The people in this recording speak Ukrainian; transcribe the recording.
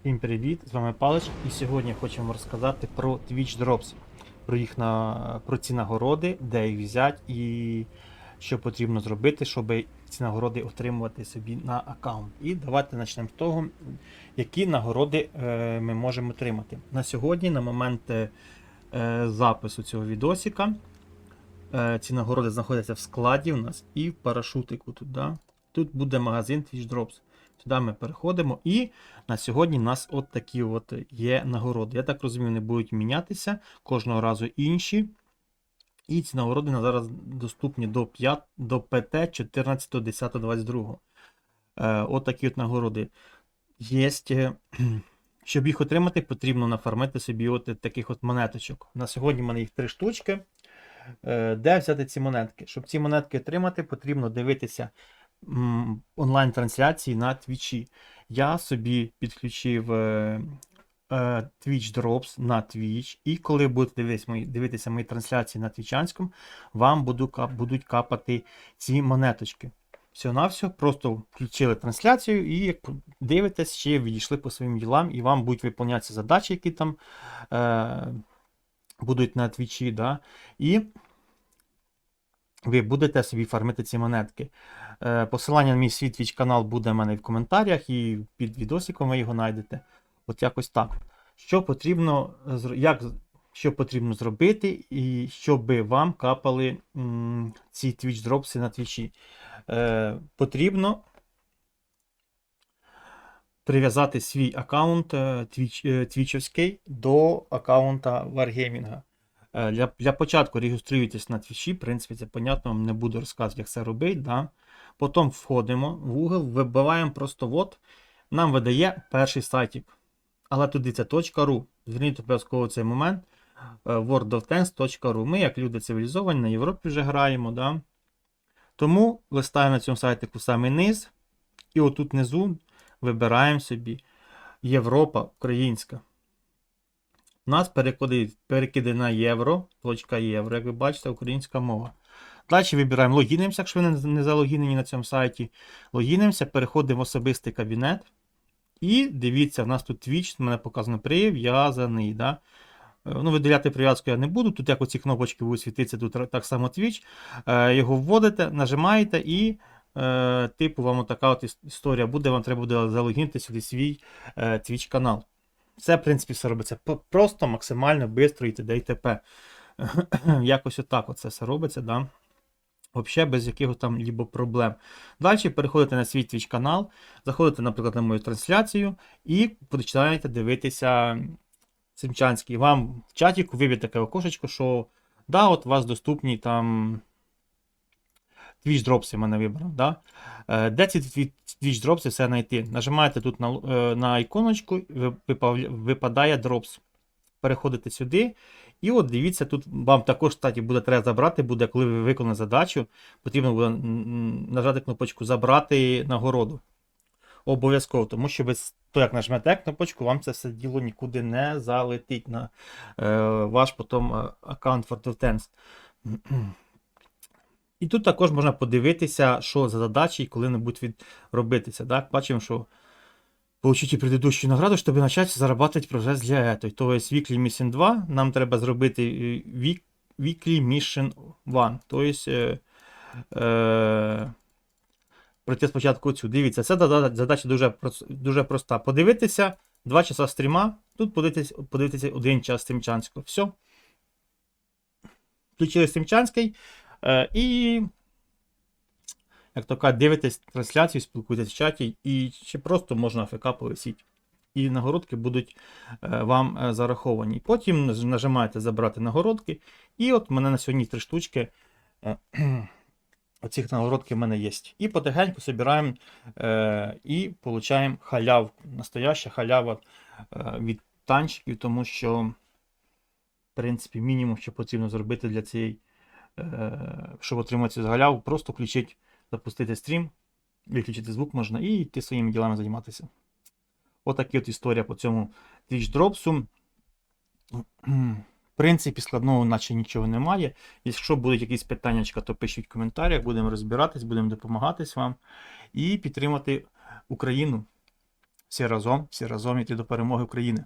Всім привіт! З вами Палич, і сьогодні хочемо розказати про Twitch Drops, про їх на про ці нагороди, де їх взяти і що потрібно зробити, щоб ці нагороди отримувати собі на аккаунт. І давайте почнемо з того, які нагороди е, ми можемо отримати. На сьогодні, на момент е, е, запису цього відосика, е, ці нагороди знаходяться в складі у нас і в парашутику. Тут, тут буде магазин Twitch Drops. Сюди ми переходимо і на сьогодні у нас от такі от є нагороди. Я так розумію, вони будуть мінятися кожного разу інші. І ці нагороди на зараз доступні до 5, до ПТ 14, 10, 22. Е, от такі от нагороди. Є. Щоб їх отримати, потрібно нафармити собі от таких от монеточок. На сьогодні в мене їх три штучки. Е, де взяти ці монетки? Щоб ці монетки отримати, потрібно дивитися онлайн-трансляції на твічі. Я собі підключив е, е, Twitch Drops на Twitch, і коли будете дивитися мої, трансляції на твічанському, вам буду, будуть капати ці монеточки. Все, просто включили трансляцію, і як дивитесь, ще відійшли по своїм ділам, і вам будуть виконуватися задачі, які там е, будуть на твічі. Да? І ви будете собі фармити ці монетки. Е, Посилання на мій свій Twitch канал буде в мене в коментарях, і під відосиком ви його знайдете. От якось так. Що потрібно, як, що потрібно зробити, і щоб вам капали м, ці Twitch дропси на твічі. Е, потрібно прив'язати свій аккаунт е, е, твічовський до аккаунта Wargaming. Е, Для, для початку реєструєтесь на твічі, в принципі, це понятно, вам не буду розказувати, як це робити. Да? Потім входимо в Google, вибиваємо просто вот, нам видає перший сайтик. Але туди це .ru. Зверніть обов'язково цей момент. е, worldoftanks.ru. Ми, як люди цивілізовані, на Європі вже граємо. Да? Тому листаємо на цьому сайтику самий низ. І отут внизу вибираємо собі Європа українська. У нас перекиди на євро, точка євро, як ви бачите, українська мова. Далі вибираємо логінимося, якщо ви не, не залогінені на цьому сайті. Логінимося, переходимо в особистий кабінет. І дивіться, в нас тут Twitch, в мене показано прив'язаний. Да? Е, Ну, виділяти прив'язку я не буду. Тут як оці кнопочки будуть світитися, тут так само Twitch. Е, Його вводите, нажимаєте і. е, Типу, вам така от історія буде, вам треба буде залогінити сюди свій Twitch канал. Це, в принципі, все робиться просто, максимально швидко і т.д. і т.п. Якось отак оце все робиться, да? Взагалі без якихось там лібо проблем. Далі переходите на свій Twitch канал, заходите, наприклад, на мою трансляцію і починаєте дивитися Симчанський. Вам в чаті виб'є таке окошечко, що да, от у вас доступні там Twitch дропси в мене вибрано. Да? Е, Де ці тві- Twitch дропси все знайти? Нажимаєте тут на, е, на іконочку, ви- випадає дропс. Переходите сюди. І от дивіться, тут вам також кстати, буде треба забрати, буде, коли ви виконали задачу, потрібно буде нажати кнопочку Забрати нагороду. Обов'язково, тому що без то, як нажмете кнопочку, вам це все діло нікуди не залетить на е, ваш потім е, аккаунт Tanks. І тут також можна подивитися, що за задачі і коли не будуть від... робитися. Так? Бачимо, що получите предыдущую награду, щоб почати зарабатывать прогрес для этого. То есть Weekly Mission 2 нам треба зробити е, Week- Weekly Mission 1. Тобто е, е, пройти спочатку цю. Дивіться, це зада- задача дуже, прос- дуже проста. Подивитися 2 часа стріма, тут подивитися, подивитися 1 час стрімчанського. Все. Включили стрімчанський. Е, і, як то кажуть, дивитесь трансляцію, спілкуєтесь в чаті, і ще просто можна АФК повисіти. І нагородки будуть е, вам е, зараховані. Потім нажимаєте забрати нагородки. І от мене на сьогодні три штучки. Оцих нагородки в мене є. І потихеньку збираємо і получаємо халявку. Настояща халява від танчиків, тому що, в принципі, мінімум, що потрібно зробити для цієї щоб отримати цю галяву, просто включити, запустити стрім, виключити звук можна і йти своїми ділами займатися. Отакі от історія по цьому Twitch Dropsу. В принципі, складного наче нічого немає. Якщо будуть якісь питання, то пишіть в коментарях, будемо розбиратись, будемо допомагатись вам і підтримати Україну. Всі разом, всі разом йти до перемоги України.